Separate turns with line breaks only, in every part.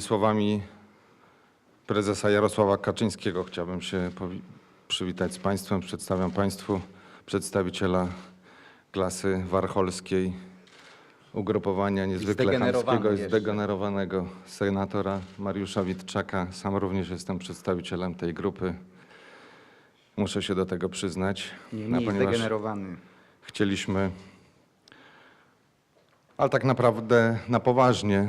Słowami prezesa Jarosława Kaczyńskiego chciałbym się przywitać z Państwem. Przedstawiam Państwu przedstawiciela klasy warcholskiej, ugrupowania niezwykle chamskiego i
jeszcze.
zdegenerowanego senatora Mariusza Witczaka. Sam również jestem przedstawicielem tej grupy. Muszę się do tego przyznać,
Nie, nie jest zdegenerowany.
chcieliśmy, ale tak naprawdę na poważnie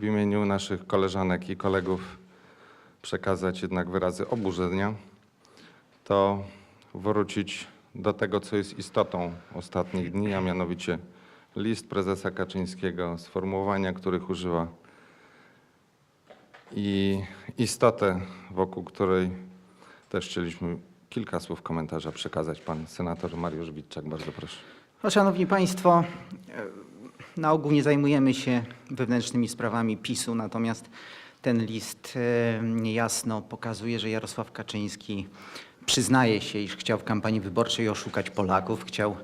w imieniu naszych koleżanek i kolegów przekazać jednak wyrazy oburzenia, to wrócić do tego, co jest istotą ostatnich dni, a mianowicie list prezesa Kaczyńskiego, sformułowania, których używa i istotę, wokół której też chcieliśmy kilka słów komentarza przekazać. Pan senator Mariusz Witczak, bardzo proszę.
No, szanowni Państwo, na ogół nie zajmujemy się wewnętrznymi sprawami PiSu, natomiast ten list e, jasno pokazuje, że Jarosław Kaczyński przyznaje się, iż chciał w kampanii wyborczej oszukać Polaków, chciał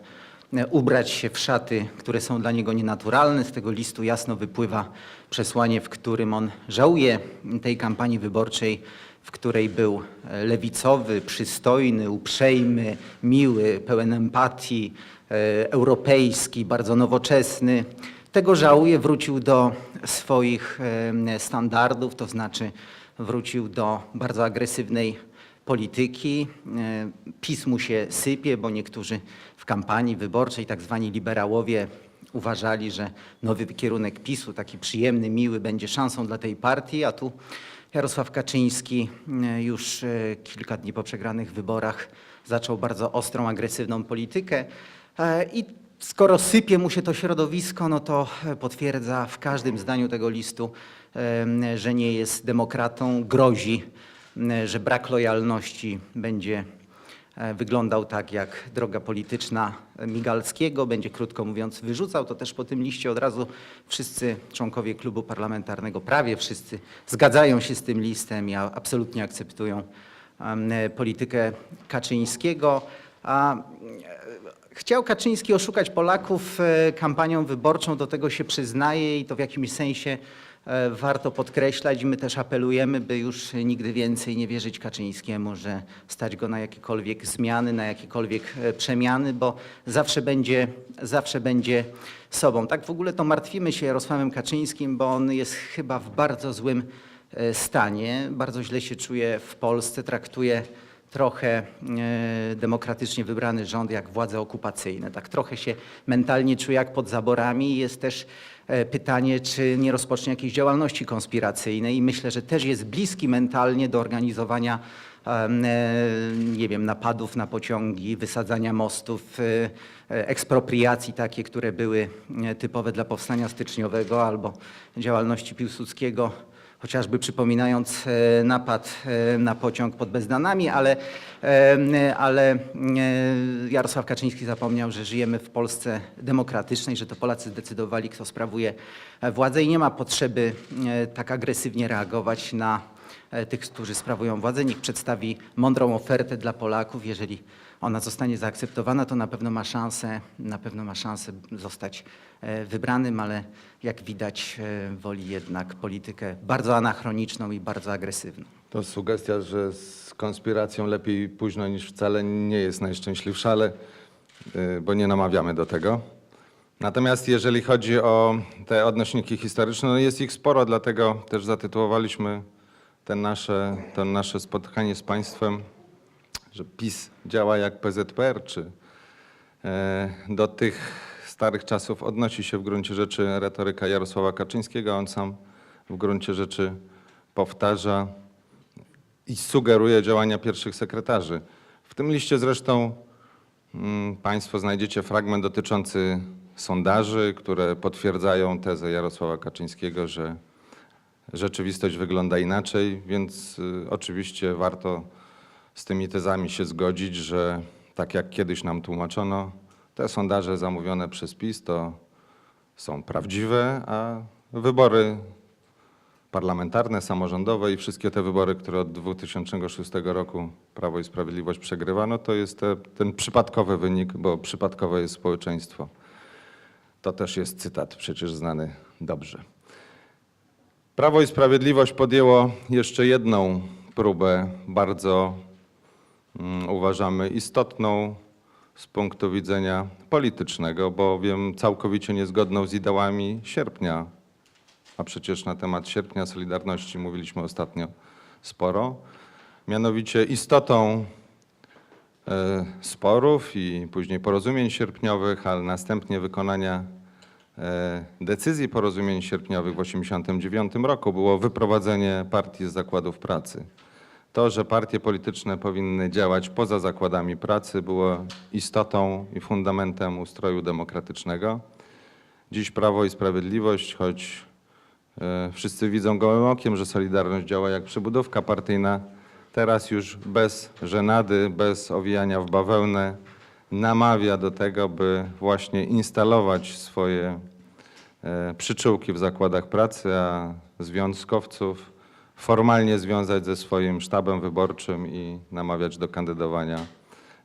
e, ubrać się w szaty, które są dla niego nienaturalne. Z tego listu jasno wypływa przesłanie, w którym on żałuje tej kampanii wyborczej, w której był lewicowy, przystojny, uprzejmy, miły, pełen empatii, e, europejski, bardzo nowoczesny. Tego żałuje, wrócił do swoich e, standardów, to znaczy wrócił do bardzo agresywnej polityki. E, PiS mu się sypie, bo niektórzy w kampanii wyborczej, tak zwani liberałowie, uważali, że nowy kierunek PiSu, taki przyjemny, miły, będzie szansą dla tej partii, a tu Jarosław Kaczyński e, już e, kilka dni po przegranych wyborach zaczął bardzo ostrą, agresywną politykę. E, i skoro sypie mu się to środowisko, no to potwierdza w każdym zdaniu tego listu, że nie jest demokratą, grozi, że brak lojalności będzie wyglądał tak jak droga polityczna Migalskiego, będzie krótko mówiąc wyrzucał. To też po tym liście od razu wszyscy członkowie klubu parlamentarnego, prawie wszyscy, zgadzają się z tym listem i absolutnie akceptują em, politykę Kaczyńskiego. A e, Chciał Kaczyński oszukać Polaków e, kampanią wyborczą, do tego się przyznaje i to w jakimś sensie e, warto podkreślać. My też apelujemy, by już nigdy więcej nie wierzyć Kaczyńskiemu, że stać go na jakiekolwiek zmiany, na jakiekolwiek e, przemiany, bo zawsze będzie, zawsze będzie sobą. Tak w ogóle to martwimy się Jarosławem Kaczyńskim, bo on jest chyba w bardzo złym e, stanie, bardzo źle się czuje w Polsce, traktuje trochę e, demokratycznie wybrany rząd jak władze okupacyjne. Tak trochę się mentalnie czuje jak pod zaborami. Jest też e, pytanie, czy nie rozpocznie jakiejś działalności konspiracyjnej i myślę, że też jest bliski mentalnie do organizowania e, nie wiem, napadów na pociągi, wysadzania mostów, ekspropriacji takie, które były typowe dla powstania styczniowego albo działalności Piłsudskiego chociażby przypominając e, napad e, na pociąg pod Bezdanami, ale, e, ale Jarosław Kaczyński zapomniał, że żyjemy w Polsce demokratycznej, że to Polacy zdecydowali, kto sprawuje władzę i nie ma potrzeby tak agresywnie reagować na tych, którzy sprawują władzę. Niech przedstawi mądrą ofertę dla Polaków. Jeżeli ona zostanie zaakceptowana, to na pewno ma szansę, na pewno ma szansę zostać e, wybranym, ale jak widać e, woli jednak politykę bardzo anachroniczną i bardzo agresywną.
To sugestia, że z konspiracją lepiej późno niż wcale nie jest najszczęśliwsza, ale bo nie namawiamy do tego. Natomiast jeżeli chodzi o te odnośniki historyczne, no jest ich sporo, dlatego też zatytułowaliśmy ten nasze, to nasze spotkanie z państwem, że PiS działa jak PZPR, czy e, do tych starych czasów odnosi się w gruncie rzeczy retoryka Jarosława Kaczyńskiego, on sam w gruncie rzeczy powtarza i sugeruje działania pierwszych sekretarzy. W tym liście zresztą mm, Państwo znajdziecie fragment dotyczący sondaży, które potwierdzają tezę Jarosława Kaczyńskiego, że rzeczywistość wygląda inaczej, więc y, oczywiście warto z tymi tezami się zgodzić, że tak jak kiedyś nam tłumaczono, te sondaże zamówione przez PiS to są prawdziwe, a wybory parlamentarne, samorządowe i wszystkie te wybory, które od 2006 roku Prawo i Sprawiedliwość przegrywa, no to jest te, ten przypadkowy wynik, bo przypadkowe jest społeczeństwo. To też jest cytat przecież znany dobrze. Prawo i Sprawiedliwość podjęło jeszcze jedną próbę, bardzo mm, uważamy istotną z punktu widzenia politycznego, bowiem całkowicie niezgodną z ideałami sierpnia, a przecież na temat sierpnia Solidarności mówiliśmy ostatnio sporo. Mianowicie istotą e, sporów i później porozumień sierpniowych, ale następnie wykonania decyzji porozumień sierpniowych w 1989 roku było wyprowadzenie partii z zakładów pracy. To, że partie polityczne powinny działać poza zakładami pracy, było istotą i fundamentem ustroju demokratycznego. Dziś Prawo i Sprawiedliwość, choć e, wszyscy widzą gołym okiem, że Solidarność działa jak przybudówka partyjna, teraz już bez żenady, bez owijania w bawełnę namawia do tego, by właśnie instalować swoje e, przyczółki w zakładach pracy, a związkowców formalnie związać ze swoim sztabem wyborczym i namawiać do kandydowania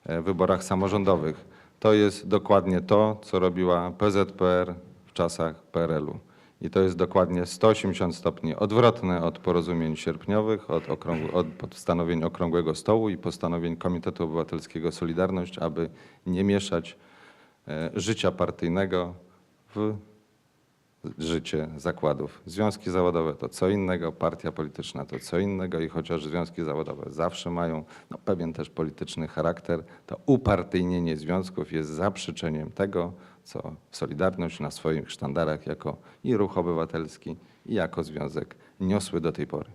e, w wyborach samorządowych. To jest dokładnie to, co robiła PZPR w czasach PRL-u. I to jest dokładnie 180 stopni odwrotne od porozumień sierpniowych, od, okrągł- od postanowień Okrągłego Stołu i postanowień Komitetu Obywatelskiego Solidarność, aby nie mieszać e, życia partyjnego w życie zakładów. Związki zawodowe to co innego, partia polityczna to co innego i chociaż związki zawodowe zawsze mają no, pewien też polityczny charakter, to upartyjnienie związków jest zaprzeczeniem tego, co Solidarność na swoich sztandarach jako i ruch obywatelski, i jako związek niosły do tej pory.